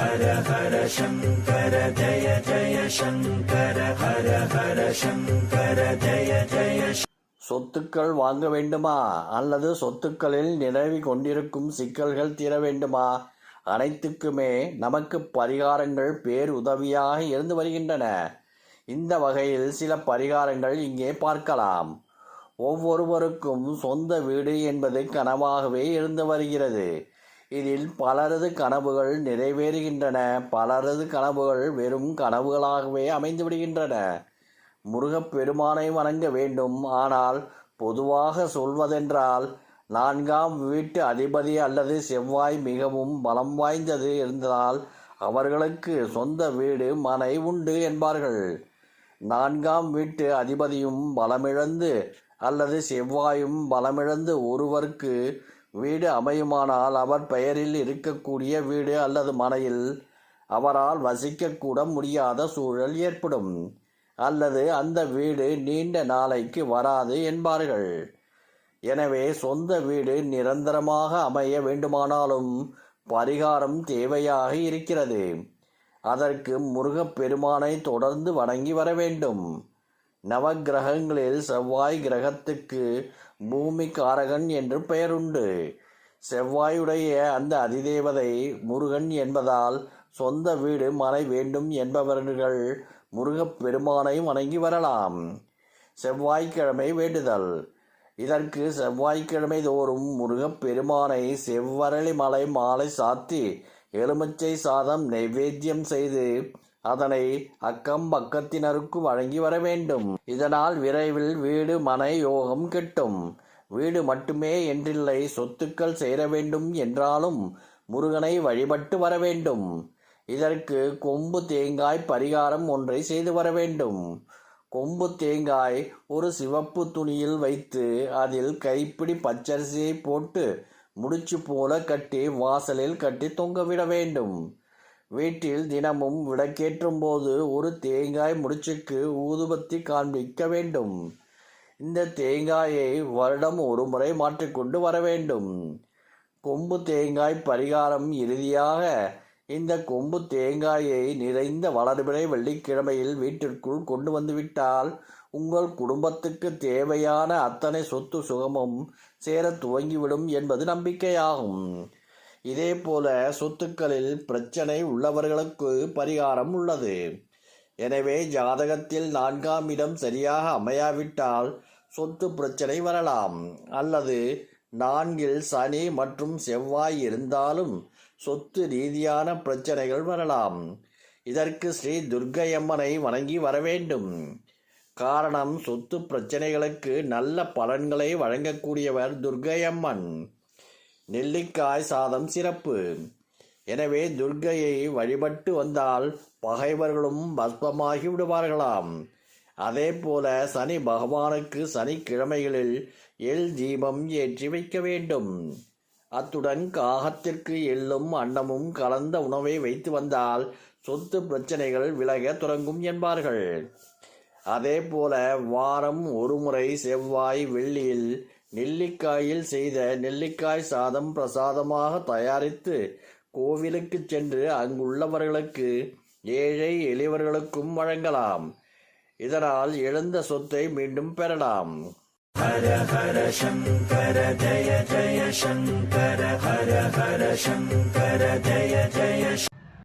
ஹர ஹர சங்கர ஜய ஜய சங்கர ஹர ஹர சங்கர ஜய ஜய சொத்துக்கள் வாங்க வேண்டுமா? அல்லது சொத்துக்களில் நிலவி கொண்டிருக்கும் சிக்கல்கள் தீர வேண்டுமா? அனைத்துக்குமே நமக்கு பரிகாரங்கள் பேர் உதவியாக இருந்து வருகின்றன. இந்த வகையில் சில பரிகாரங்கள் இங்கே பார்க்கலாம். ஒவ்வொருவருக்கும் சொந்த வீடு என்பது கனவாகவே இருந்து வருகிறது. இதில் பலரது கனவுகள் நிறைவேறுகின்றன. பலரது கனவுகள் வெறும் கனவுகளாகவே அமைந்து விடுகின்றன முருகப்பெருமானை வணங்க வேண்டும். ஆனால் பொதுவாக சொல்வதென்றால் நான்காம் வீட்டு அதிபதி அல்லது செவ்வாய் மிகவும் பலம் வாய்ந்தது இருந்தால் அவர்களுக்கு சொந்த வீடு மனை உண்டு என்பார்கள். நான்காம் வீட்டு அதிபதியும் பலமிழந்து அல்லது செவ்வாயும் பலமிழந்து ஒருவருக்கு வீடு அமையுமானால் அவர் பெயரில் இருக்கக்கூடிய வீடு அல்லது மனையில் அவரால் வசிக்கக்கூட முடியாத சூழல் ஏற்படும். அல்லது அந்த வீடு நீண்ட நாளைக்கு வராது என்பார்கள். எனவே சொந்த வீடு நிரந்தரமாக அமைய வேண்டுமானாலும் பரிகாரம் தேவையாக இருக்கிறது. அதற்கு முருகப்பெருமானை தொடர்ந்து வணங்கி வர வேண்டும். நவக்கிரகங்களில் செவ்வாய் கிரகத்துக்கு பூமி காரகன் என்று பெயருண்டு. செவ்வாயுடைய அந்த அதிதேவதை முருகன் என்பதால் சொந்த வீடு மனை வேண்டும் என்பவர்கள் முருகப்பெருமானை வணங்கி வரலாம். செவ்வாய்க்கிழமை வேண்டுதல். இதற்கு செவ்வாய்க்கிழமை தோறும் முருகப்பெருமானை செவ்வரளி மலை மாலை சாத்தி எலுமிச்சை சாதம் நைவேத்தியம் செய்து அதனை அக்கம் பக்கத்தினருக்கு வழங்கி வர வேண்டும் இதனால் விரைவில் வீடு மனை யோகம் கிட்டும். வீடு மட்டுமே என்றில்லை சொத்துக்கள் சேர வேண்டும் என்றாலும் முருகனை வழிபட்டு வர வேண்டும் இதற்கு கொம்பு தேங்காய் பரிகாரம் ஒன்றை செய்து வர வேண்டும் கொம்பு தேங்காய் ஒரு சிவப்பு துணியில் வைத்து அதில் கைப்பிடி பச்சரிசியை போட்டு முடிச்சு போல கட்டி வாசலில் கட்டி தொங்கவிட வேண்டும். வீட்டில் தினமும் விளக்கேற்றும் போது ஒரு தேங்காய் முடிச்சுக்கு ஊதுபத்தி காண்பிக்க வேண்டும். இந்த தேங்காயை வருடம் ஒரு முறை மாற்றிக்கொண்டு வர வேண்டும். கொம்பு தேங்காய் பரிகாரம் இறுதியாக இந்த கொம்பு தேங்காயை நிறைந்த வளர்பிறை வெள்ளிக்கிழமையில் வீட்டிற்குள் கொண்டு வந்துவிட்டால் உங்கள் குடும்பத்துக்கு தேவையான அத்தனை சொத்து சுகமும் சேர துவங்கிவிடும் என்பது நம்பிக்கையாகும். இதே போல சொத்துக்களில் பிரச்சனை உள்ளவர்களுக்கு பரிகாரம் உள்ளது. எனவே ஜாதகத்தில் நான்காம் இடம் சரியாக அமையாவிட்டால் சொத்து பிரச்சனை வரலாம். அல்லது நான்கில் சனி மற்றும் செவ்வாய் இருந்தாலும் சொத்து ரீதியான பிரச்சனைகள் வரலாம். இதற்கு ஸ்ரீ துர்க்கையம்மனை வணங்கி வர வேண்டும். காரணம் சொத்து பிரச்சனைகளுக்கு நல்ல பலன்களை வழங்கக்கூடியவர் துர்க்கையம்மன் நெல்லிக்காய் சாதம் சிறப்பு. எனவே துர்க்கையை வழிபட்டு வந்தால் பகைவர்களும் பஸ்பமாகி விடுவார்களாம். அதே போல சனி பகவானுக்கு சனிக்கிழமைகளில் எல் தீபம் ஏற்றி வைக்க வேண்டும். அத்துடன் காகத்திற்கு எள்ளும் அன்னமும் கலந்த உணவை வைத்து வந்தால் சொத்து பிரச்சனைகள் விலக தொடங்கும் என்பார்கள். அதே போல வாரம் ஒரு முறை செவ்வாய் வெள்ளியில் நெல்லிக்காயில் செய்த நெல்லிக்காய் சாதம் பிரசாதமாக தயாரித்து கோவிலுக்கு சென்று அங்குள்ளவர்களுக்கு ஏழை எளியவர்களுக்கும் வழங்கலாம். இதனால் இழந்த சொத்தை மீண்டும் பெறலாம். ஹர ஹர சங்கர ஜய ஜய சங்கர ஹர ஹர சங்கர ஜய ஜய